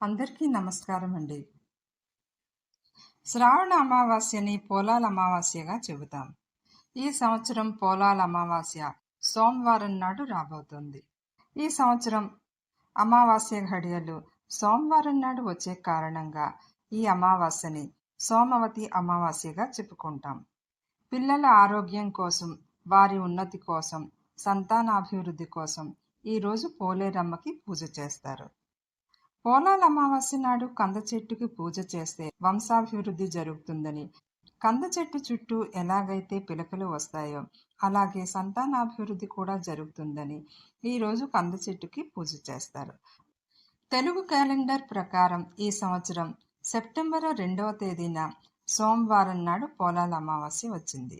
అందరికీ నమస్కారం అండి. శ్రావణ అమావాస్యని పోలాల అమావాస్యగా చెబుతాం. ఈ సంవత్సరం పోలాల అమావాస్య సోమవారం నాడు రాబోతుంది. ఈ సంవత్సరం అమావాస్య ఘడియలు సోమవారం నాడు వచ్చే కారణంగా ఈ అమావాస్యని సోమవతి అమావాస్యగా చెప్పుకుంటాం. పిల్లల ఆరోగ్యం కోసం వారి ఉన్నతి కోసం సంతానాభివృద్ధి కోసం ఈరోజు పోలేరమ్మకి పూజ చేస్తారు. పోలాల అమావాస్య నాడు కంద చెట్టుకి పూజ చేస్తే వంశాభివృద్ధి జరుగుతుందని. కంద చెట్టు చుట్టూ ఎలాగైతే పిలకలు వస్తాయో అలాగే సంతానాభివృద్ధి కూడా జరుగుతుందని ఈరోజు కంద చెట్టుకి పూజ చేస్తారు. తెలుగు క్యాలెండర్ ప్రకారం ఈ సంవత్సరం సెప్టెంబర్ రెండవ తేదీన సోమవారం నాడు పోలాల అమావాస్య వచ్చింది.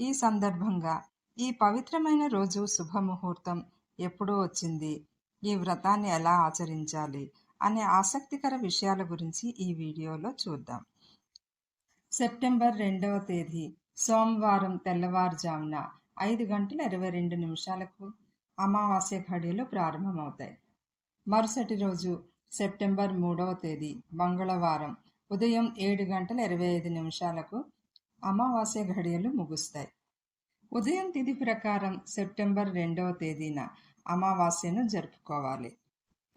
ఈ సందర్భంగా ఈ పవిత్రమైన రోజు శుభముహూర్తం ఎప్పుడూ వచ్చింది. ఈ వ్రతాన్ని ఎలా ఆచరించాలి? అనే ఆసక్తికర విషయాల గురించి ఈ వీడియోలో చూద్దాం. సెప్టెంబర్ రెండవ తేదీ సోమవారం తెల్లవారుజామున ఐదు గంటల ఇరవై రెండు నిమిషాలకు అమావాస్య ఘడియలు ప్రారంభమవుతాయి. మరుసటి రోజు సెప్టెంబర్ మూడవ తేదీ మంగళవారం ఉదయం ఏడు గంటల ఇరవై ఐదు నిమిషాలకు అమావాస్య ఘడియలు ముగుస్తాయి. ఉదయం తిథి ప్రకారం సెప్టెంబర్ రెండవ తేదీన అమావాస్యను జరుపుకోవాలి.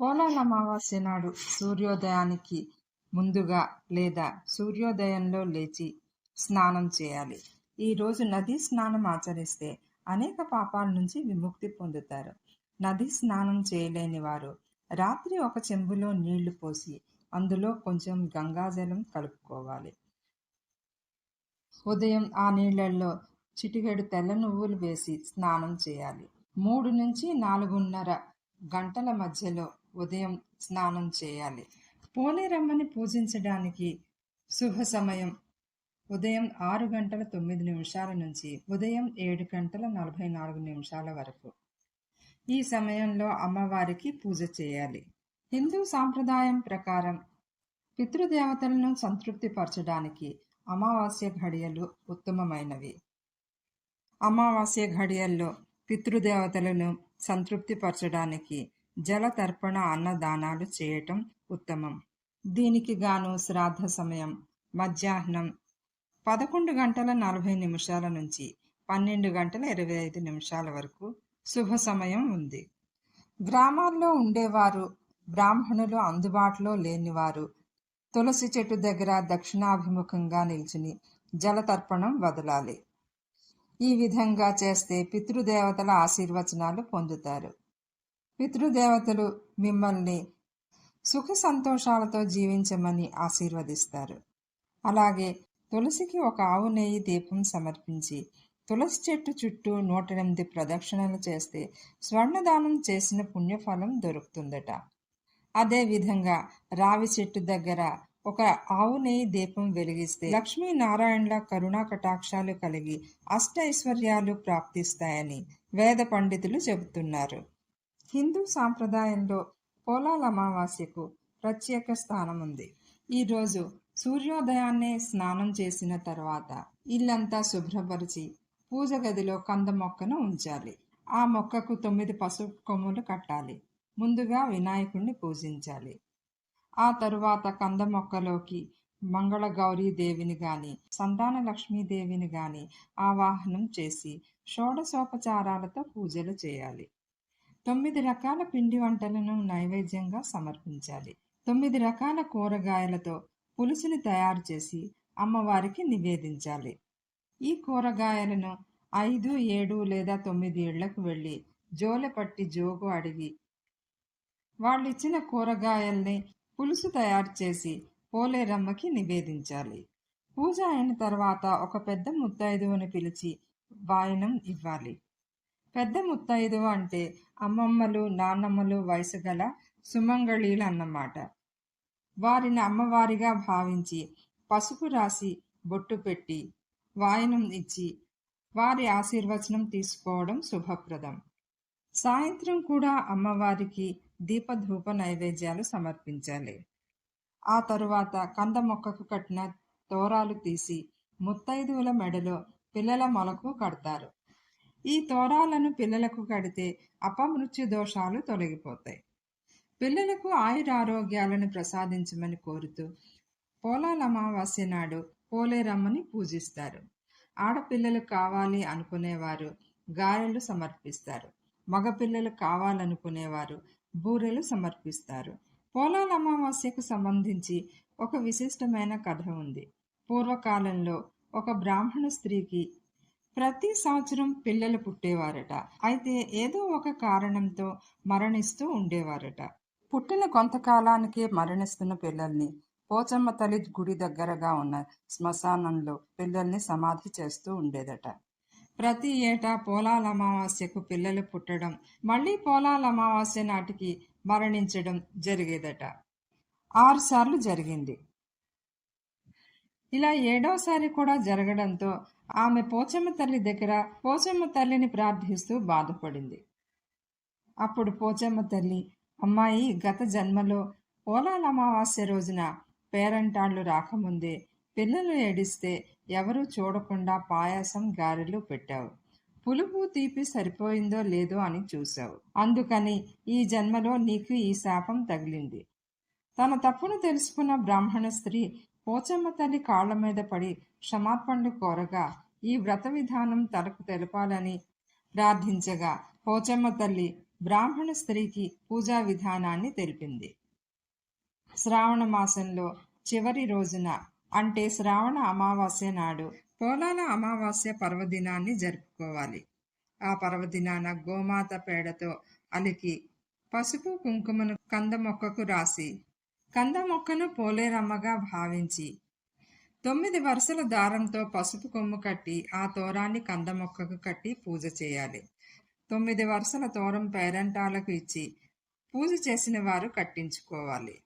పోలాల అమావాస్య నాడు సూర్యోదయానికి ముందుగా లేదా సూర్యోదయంలో లేచి స్నానం చేయాలి. ఈరోజు నదీ స్నానం ఆచరిస్తే అనేక పాపాల నుంచి విముక్తి పొందుతారు. నది స్నానం చేయలేని వారు రాత్రి ఒక చెంబులో నీళ్ళు పోసి అందులో కొంచెం గంగాజలం కలుపుకోవాలి. ఉదయం ఆ నీళ్ళలో చిటికెడు తెల్ల నువ్వులు వేసి స్నానం చేయాలి. మూడు నుంచి నాలుగున్నర గంటల మధ్యలో ఉదయం స్నానం చేయాలి. పోలేరమ్మని పూజించడానికి శుభ సమయం. ఉదయం ఆరు గంటల తొమ్మిది నిమిషాల నుంచి ఉదయం ఏడు గంటల నలభై నాలుగు నిమిషాల వరకు. ఈ సమయంలో అమ్మవారికి పూజ చేయాలి. హిందూ సాంప్రదాయం ప్రకారం పితృదేవతలను సంతృప్తిపరచడానికి అమావాస్య ఘడియలు ఉత్తమమైనవి. అమావాస్య ఘడియల్లో పితృదేవతలను సంతృప్తిపరచడానికి జలతర్పణ అన్నదానాలు చేయటం ఉత్తమం. దీనికి గాను శ్రాద్ధ సమయం. మధ్యాహ్నం పదకొండు గంటల నలభై నిమిషాల నుంచి పన్నెండు గంటల ఇరవై ఐదు నిమిషాల వరకు శుభ సమయం ఉంది. గ్రామాల్లో ఉండేవారు బ్రాహ్మణులు అందుబాటులో లేనివారు తులసి చెట్టు దగ్గర దక్షిణాభిముఖంగా నిల్చుని జలతర్పణం వదలాలి. ఈ విధంగా చేస్తే పితృదేవతల ఆశీర్వచనాలు పొందుతారు. పితృదేవతలు మిమ్మల్ని సుఖ సంతోషాలతో జీవించమని ఆశీర్వదిస్తారు. అలాగే తులసికి ఒక ఆవు నెయ్యి దీపం సమర్పించి తులసి చెట్టు చుట్టూ నూట ఎనిమిది ప్రదక్షిణలు చేస్తే స్వర్ణదానం చేసిన పుణ్యఫలం దొరుకుతుందట. అదేవిధంగా రావి చెట్టు దగ్గర ఒక ఆవు నెయ్యి దీపం వెలిగిస్తే లక్ష్మీనారాయణల కరుణా కటాక్షాలు కలిగి అష్టైశ్వర్యాలు ప్రాప్తిస్తాయని వేద పండితులు చెబుతున్నారు. హిందూ సాంప్రదాయంలో పోలాల అమావాస్యకు ప్రత్యేక స్థానం ఉంది ఈరోజు సూర్యోదయాన్నే స్నానం చేసిన తర్వాత ఇల్లంతా శుభ్రపరిచి పూజ గదిలో కంద మొక్కను ఉంచాలి. ఆ మొక్కకు తొమ్మిది పసుపు కొమ్ములు కట్టాలి. ముందుగా వినాయకుణ్ణి పూజించాలి. ఆ తరువాత కంద మొక్కలోకి మంగళ దేవిని గాని సంతాన లక్ష్మీదేవిని గాని ఆవాహనం చేసి షోడశోపచారాలతో పూజలు చేయాలి. తొమ్మిది రకాల పిండి వంటలను నైవేద్యంగా సమర్పించాలి. తొమ్మిది రకాల కూరగాయలతో పులుసుని తయారు చేసి అమ్మవారికి నివేదించాలి. ఈ కూరగాయలను ఐదు ఏడు లేదా తొమ్మిది ఏళ్ళకు వెళ్ళి జోలె పట్టి జోగు అడిగి వాళ్ళిచ్చిన కూరగాయల్ని పులుసు తయారు చేసి పోలేరమ్మకి నివేదించాలి. పూజ అయిన తర్వాత ఒక పెద్ద ముత్తైదువుని పిలిచి వాయనం ఇవ్వాలి. పెద్ద ముత్తైదు అంటే అమ్మమ్మలు నాన్నమ్మలు వయసు గల సుమంగళీలు అన్నమాట వారిని అమ్మవారిగా భావించి పసుపు రాసి బొట్టు పెట్టి వాయనం ఇచ్చి వారి ఆశీర్వచనం తీసుకోవడం శుభప్రదం. సాయంత్రం కూడా అమ్మవారికి దీపధూప నైవేద్యాలు సమర్పించాలి. ఆ తరువాత కంద మొక్కకు కట్టిన తోరాలు తీసి ముత్తైదువుల మెడలో పిల్లల మొలకు కడతారు. ఈ తోరాలను పిల్లలకు కడితే అపమృత్యు దోషాలు తొలగిపోతాయి. పిల్లలకు ఆయురారోగ్యాలను ప్రసాదించమని కోరుతూ పోలాల అమావాస్య నాడు పోలేరమ్మని పూజిస్తారు. ఆడపిల్లలు కావాలి అనుకునేవారు గారెలు సమర్పిస్తారు. మగపిల్లలు కావాలనుకునేవారు బూరెలు సమర్పిస్తారు. పోలాల అమావాస్యకు సంబంధించి ఒక విశిష్టమైన కథ ఉంది. పూర్వకాలంలో ఒక బ్రాహ్మణ స్త్రీకి ప్రతి సంవత్సరం పిల్లలు పుట్టేవారట. అయితే ఏదో ఒక కారణంతో మరణిస్తూ ఉండేవారట. పుట్టిన కొంతకాలానికే మరణిస్తున్న పిల్లల్ని పోచమ్మ తల్లి గుడి దగ్గరగా ఉన్న శ్మశానంలో పిల్లల్ని సమాధి చేస్తూ ఉండేదట. ప్రతి ఏటా పోలాల అమావాస్యకు పిల్లలు పుట్టడం మళ్ళీ పోలాల అమావాస్య నాటికి మరణించడం జరిగేదట. ఆరుసార్లు జరిగింది. ఇలా ఏడవసారి కూడా జరగడంతో ఆమె పోచమ్మ తల్లి దగ్గర పోచమ్మ తల్లిని ప్రార్థిస్తూ బాధపడింది. అప్పుడు పోచమ్మ తల్లి అమ్మాయి గత జన్మలో పోలాల అమావాస్య రోజున పేరంటాళ్ళు రాకముందే పిల్లలు ఏడిస్తే ఎవరూ చూడకుండా పాయాసం గారెలు పెట్టావు. పులుపు తీపి సరిపోయిందో లేదో అని చూశావు. అందుకని ఈ జన్మలో నీకు ఈ శాపం తగిలింది. తన తప్పును తెలుసుకున్న బ్రాహ్మణ స్త్రీ పోచమ్మ తల్లి కాళ్ళ మీద పడి క్షమాపణలు కోరగా ఈ వ్రత విధానం తనకు తెలపాలని ప్రార్థించగా పోచమ్మ తల్లి బ్రాహ్మణ స్త్రీకి పూజా విధానాన్ని తెలిపింది. శ్రావణ మాసంలో చివరి రోజున అంటే శ్రావణ అమావాస్య నాడు పోలాల అమావాస్య పర్వదినాన్ని జరుపుకోవాలి. ఆ పర్వదినాన గోమాత పేడతో అలికి పసుపు కుంకుమను కంద మొక్కకు రాసి కంద మొక్కను పోలేరమ్మగా భావించి తొమ్మిది వరుసల దారంతో పసుపు కొమ్ము కట్టి ఆ తోరాన్ని కంద మొక్కకు కట్టి పూజ చేయాలి. తొమ్మిది వరుసల తోరం పేరంటాలకు ఇచ్చి పూజ చేసిన వారు కట్టించుకోవాలి.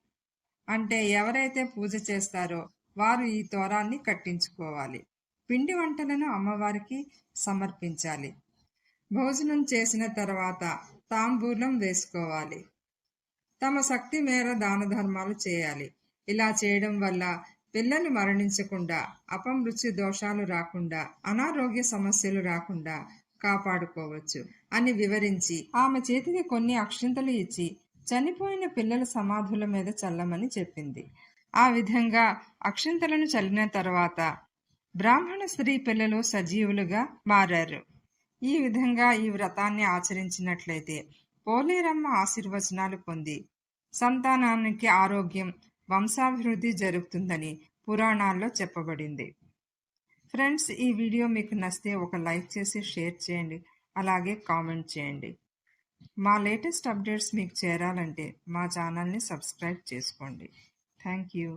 అంటే ఎవరైతే పూజ చేస్తారో వారు ఈ తోరాన్ని కట్టించుకోవాలి. పిండి వంటలను అమ్మవారికి సమర్పించాలి. భోజనం చేసిన తర్వాత తాంబూలం వేసుకోవాలి. తమ శక్తి మేర దాన ధర్మాలు చేయాలి. ఇలా చేయడం వల్ల పిల్లలు మరణించకుండా అపమృత్యు దోషాలు రాకుండా అనారోగ్య సమస్యలు రాకుండా కాపాడుకోవచ్చు అని వివరించి ఆమె చేతికి కొన్ని అక్షింతలు ఇచ్చి చనిపోయిన పిల్లల సమాధుల మీద చల్లమని చెప్పింది. ఆ విధంగా అక్షింతలను చల్లిన తర్వాత బ్రాహ్మణ స్త్రీ పిల్లలు సజీవులుగా మారారు. ఈ విధంగా ఈ వ్రతాన్ని ఆచరించినట్లయితే పోలేరమ్మ ఆశీర్వచనాలు పొంది సంతానానికి ఆరోగ్యం వంశాభివృద్ధి జరుగుతుందని పురాణాల్లో చెప్పబడింది. ఫ్రెండ్స్ ఈ వీడియో మీకు నచ్చితే ఒక లైక్ చేసి షేర్ చేయండి. అలాగే కామెంట్ చేయండి. మా లేటెస్ట్ అప్డేట్స్ మీకు చేరాలంటే మా ఛానల్ని సబ్స్క్రైబ్ చేసుకోండి. Thank you.